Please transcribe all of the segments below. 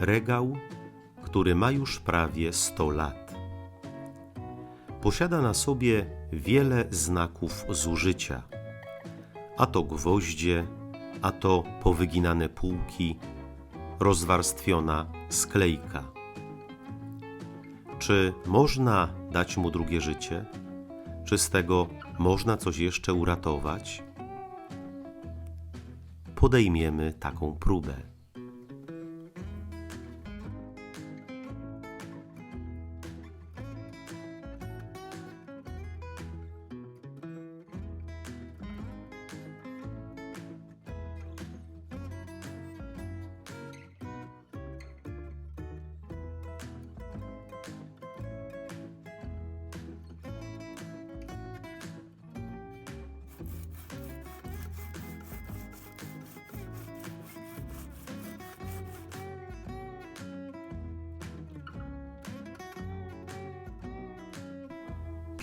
regał, który ma już prawie 100 lat. Posiada na sobie wiele znaków zużycia, a to gwoździe, a to powyginane półki, rozwarstwiona sklejka. Czy można dać mu drugie życie? Czy z tego można coś jeszcze uratować? Podejmiemy taką próbę.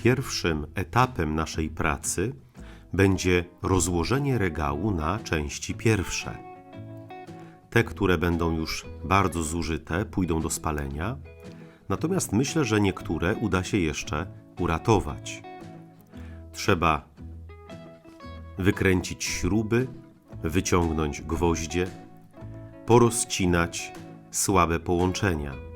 Pierwszym etapem naszej pracy będzie rozłożenie regału na części pierwsze. Te, które będą już bardzo zużyte, pójdą do spalenia, natomiast myślę, że niektóre uda się jeszcze uratować. Trzeba wykręcić śruby, wyciągnąć gwoździe, porozcinać słabe połączenia.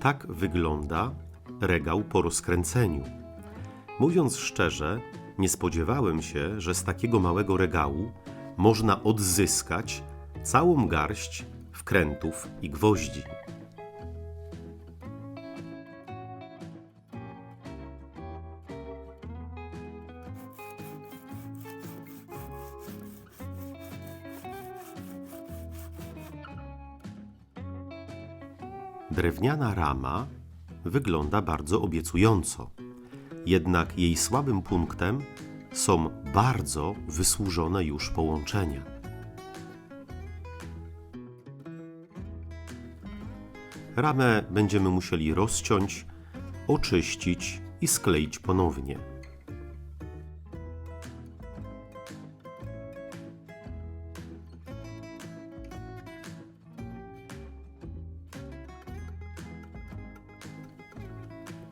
Tak wygląda regał po rozkręceniu. Mówiąc szczerze, nie spodziewałem się, że z takiego małego regału można odzyskać całą garść wkrętów i gwoździ. Drewniana rama wygląda bardzo obiecująco, jednak jej słabym punktem są bardzo wysłużone już połączenia. Ramę będziemy musieli rozciąć, oczyścić i skleić ponownie.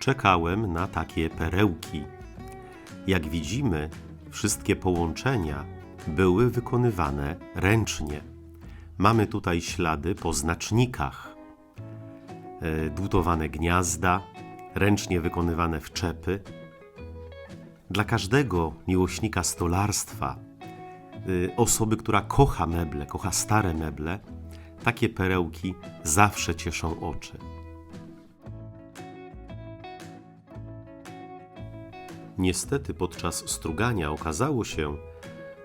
Czekałem na takie perełki. Jak widzimy, wszystkie połączenia były wykonywane ręcznie. Mamy tutaj ślady po znacznikach, e, dłutowane gniazda, ręcznie wykonywane wczepy. Dla każdego miłośnika stolarstwa, e, osoby, która kocha meble, kocha stare meble, takie perełki zawsze cieszą oczy. Niestety podczas strugania okazało się,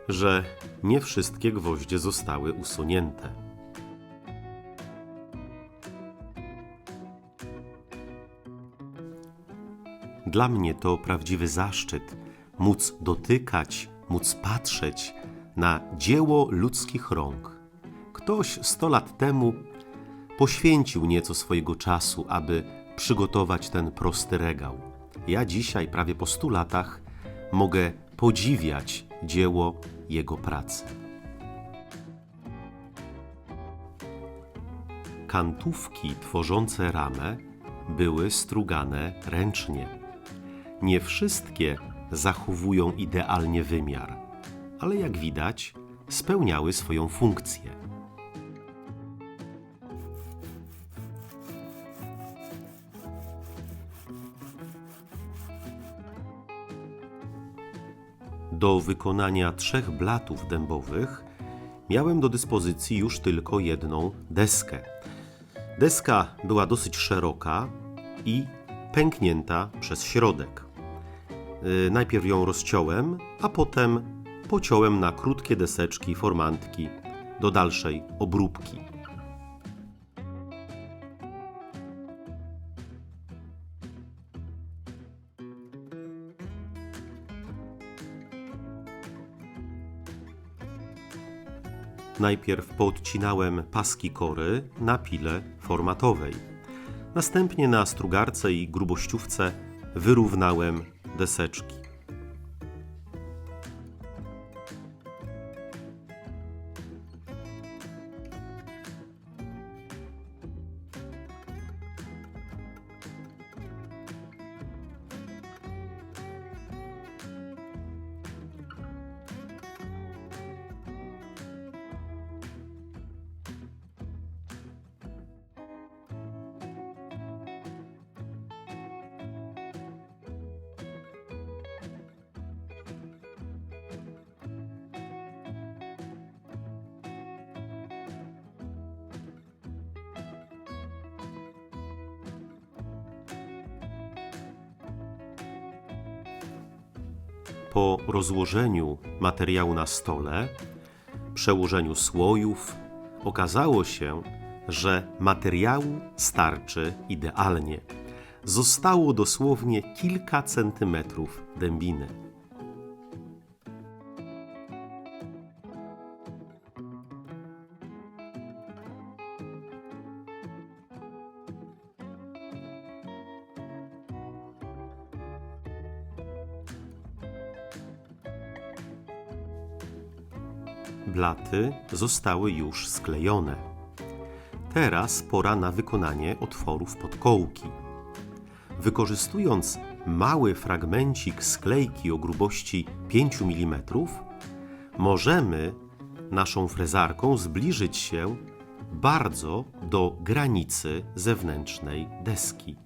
że nie wszystkie gwoździe zostały usunięte. Dla mnie to prawdziwy zaszczyt móc dotykać, móc patrzeć na dzieło ludzkich rąk. Ktoś sto lat temu poświęcił nieco swojego czasu, aby przygotować ten prosty regał. Ja dzisiaj, prawie po stu latach, mogę podziwiać dzieło jego pracy. Kantówki tworzące ramę były strugane ręcznie. Nie wszystkie zachowują idealnie wymiar, ale jak widać, spełniały swoją funkcję. Do wykonania trzech blatów dębowych miałem do dyspozycji już tylko jedną deskę. Deska była dosyć szeroka i pęknięta przez środek. Yy, Najpierw ją rozciąłem, a potem pociąłem na krótkie deseczki formantki do dalszej obróbki. Najpierw poodcinałem paski kory na pile formatowej. Następnie na strugarce i grubościówce wyrównałem deseczki. Po rozłożeniu materiału na stole, przełożeniu słojów, okazało się, że materiału starczy idealnie. Zostało dosłownie kilka centymetrów dębiny. Blaty zostały już sklejone. Teraz pora na wykonanie otworów pod kołki. Wykorzystując mały fragmencik sklejki o grubości 5 mm, możemy naszą frezarką zbliżyć się bardzo do granicy zewnętrznej deski.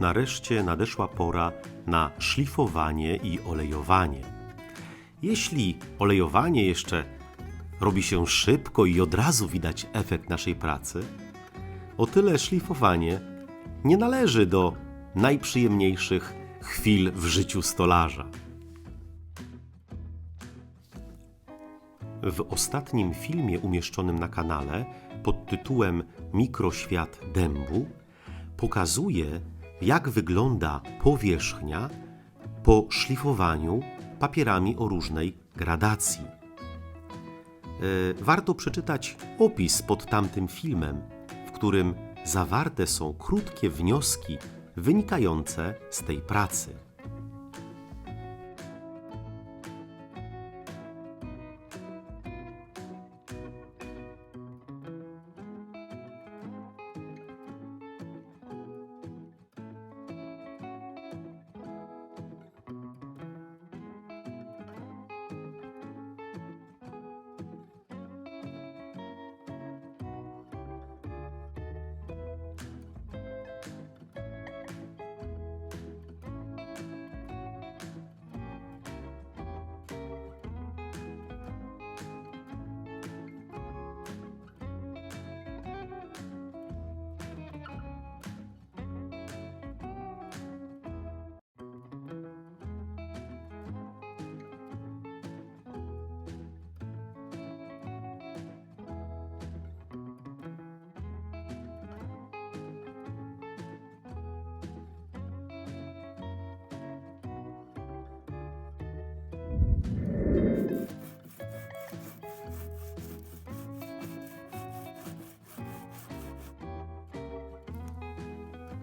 Nareszcie nadeszła pora na szlifowanie i olejowanie. Jeśli olejowanie jeszcze robi się szybko i od razu widać efekt naszej pracy, o tyle szlifowanie nie należy do najprzyjemniejszych chwil w życiu stolarza. W ostatnim filmie umieszczonym na kanale pod tytułem Mikroświat dębu pokazuje, jak wygląda powierzchnia po szlifowaniu papierami o różnej gradacji. E, Warto przeczytać opis pod tamtym filmem, w którym zawarte są krótkie wnioski wynikające z tej pracy.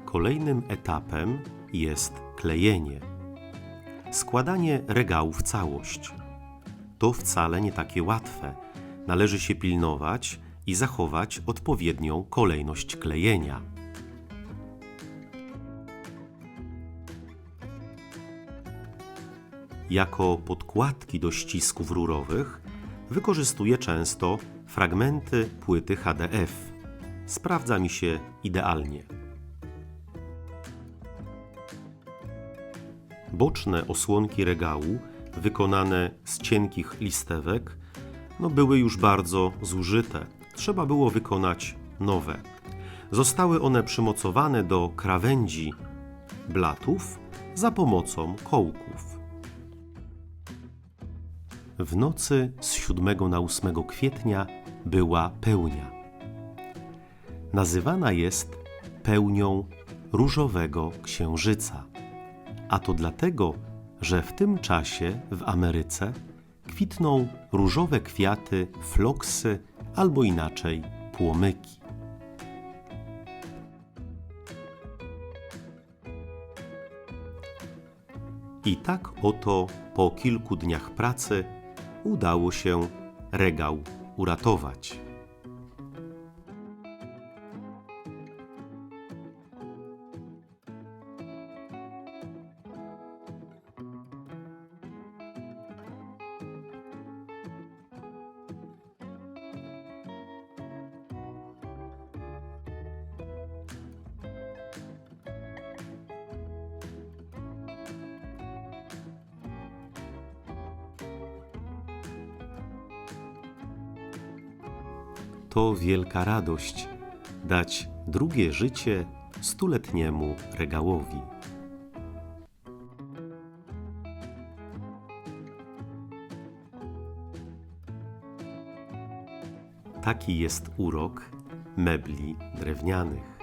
Kolejnym etapem jest klejenie. Składanie regału w całość. To wcale nie takie łatwe. Należy się pilnować i zachować odpowiednią kolejność klejenia. Jako podkładki do ścisków rurowych wykorzystuję często fragmenty płyty HDF. Sprawdza mi się idealnie. Boczne osłonki regału, wykonane z cienkich listewek, no były już bardzo zużyte. Trzeba było wykonać nowe. Zostały one przymocowane do krawędzi blatów za pomocą kołków. W nocy z 7 na 8 kwietnia była pełnia. Nazywana jest pełnią różowego księżyca. A to dlatego, że w tym czasie w Ameryce kwitną różowe kwiaty, floksy albo inaczej płomyki. I tak oto po kilku dniach pracy udało się regał uratować. To wielka radość dać drugie życie stuletniemu regałowi. Taki jest urok mebli drewnianych.